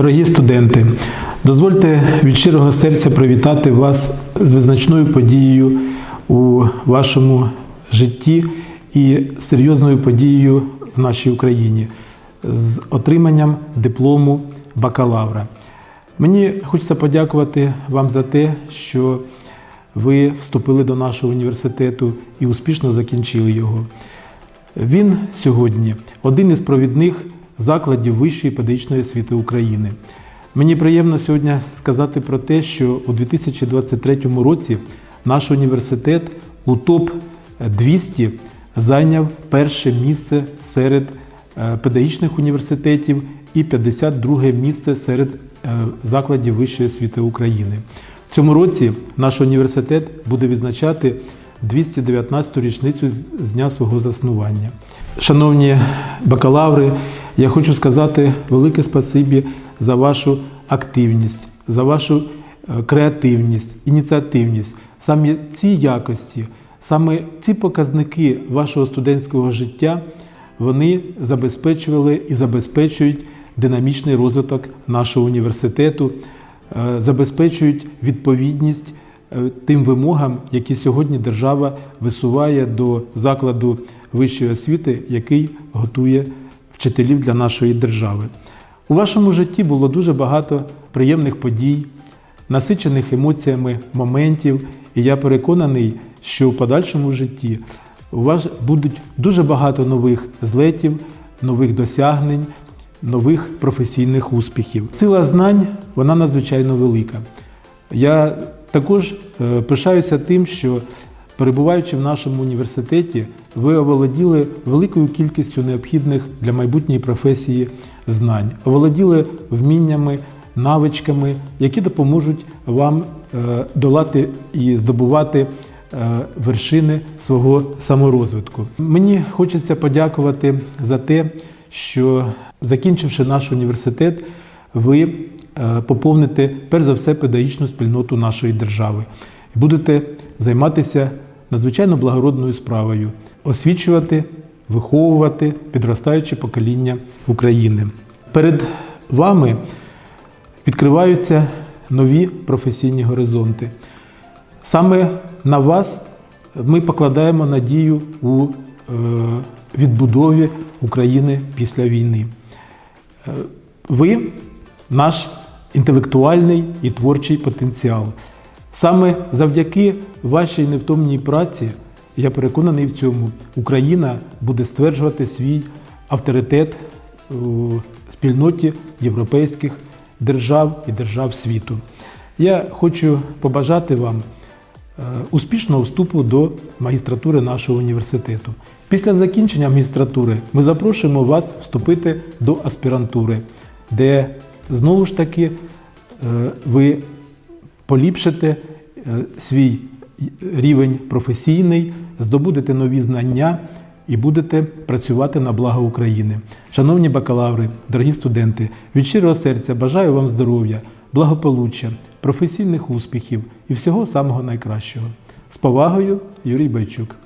Дорогі студенти, дозвольте від щирого серця привітати вас з визначною подією у вашому житті і серйозною подією в нашій Україні з отриманням диплому бакалавра. Мені хочеться подякувати вам за те, що ви вступили до нашого університету і успішно закінчили його. Він сьогодні один із провідних закладів Вищої педагогічної освіти України. Мені приємно сьогодні сказати про те, що у 2023 році наш університет у топ 200 зайняв перше місце серед е, педагогічних університетів і 52 місце серед е, закладів Вищої освіти України. В цьому році наш університет буде відзначати 219-ту річницю з дня свого заснування. Шановні бакалаври, я хочу сказати велике спасибі за вашу активність, за вашу е, креативність, ініціативність. Саме ці якості, саме ці показники вашого студентського життя вони забезпечували і забезпечують динамічний розвиток нашого університету, е, забезпечують відповідність е, тим вимогам, які сьогодні держава висуває до закладу вищої освіти, який готує вчителів для нашої держави. У вашому житті було дуже багато приємних подій, насичених емоціями моментів, і я переконаний, що в подальшому житті у вас будуть дуже багато нових злетів, нових досягнень, нових професійних успіхів. Сила знань вона надзвичайно велика. Я також е, пишаюся тим, що перебуваючи в нашому університеті, ви оволоділи великою кількістю необхідних для майбутньої професії знань, оволоділи вміннями, навичками, які допоможуть вам е, долати і здобувати е, вершини свого саморозвитку. Мені хочеться подякувати за те, що закінчивши наш університет, ви е, поповните перш за все педагогічну спільноту нашої держави і будете займатися надзвичайно благородною справою освічувати, виховувати підростаюче покоління України. Перед вами відкриваються нові професійні горизонти. Саме на вас ми покладаємо надію у е, відбудові України після війни. Е, Ви наш інтелектуальний і творчий потенціал. Саме завдяки вашій невтомній праці, я переконаний в цьому, Україна буде стверджувати свій авторитет у спільноті європейських держав і держав світу. Я хочу побажати вам е, успішного вступу до магістратури нашого університету. Після закінчення магістратури ми запрошуємо вас вступити до аспірантури, де знову ж таки е, ви поліпшите е, свій рівень професійний, здобудете нові знання і будете працювати на благо України. Шановні бакалаври, дорогі студенти, від щирого серця бажаю вам здоров'я, благополуччя, професійних успіхів і всього самого найкращого. З повагою, Юрій Байчук.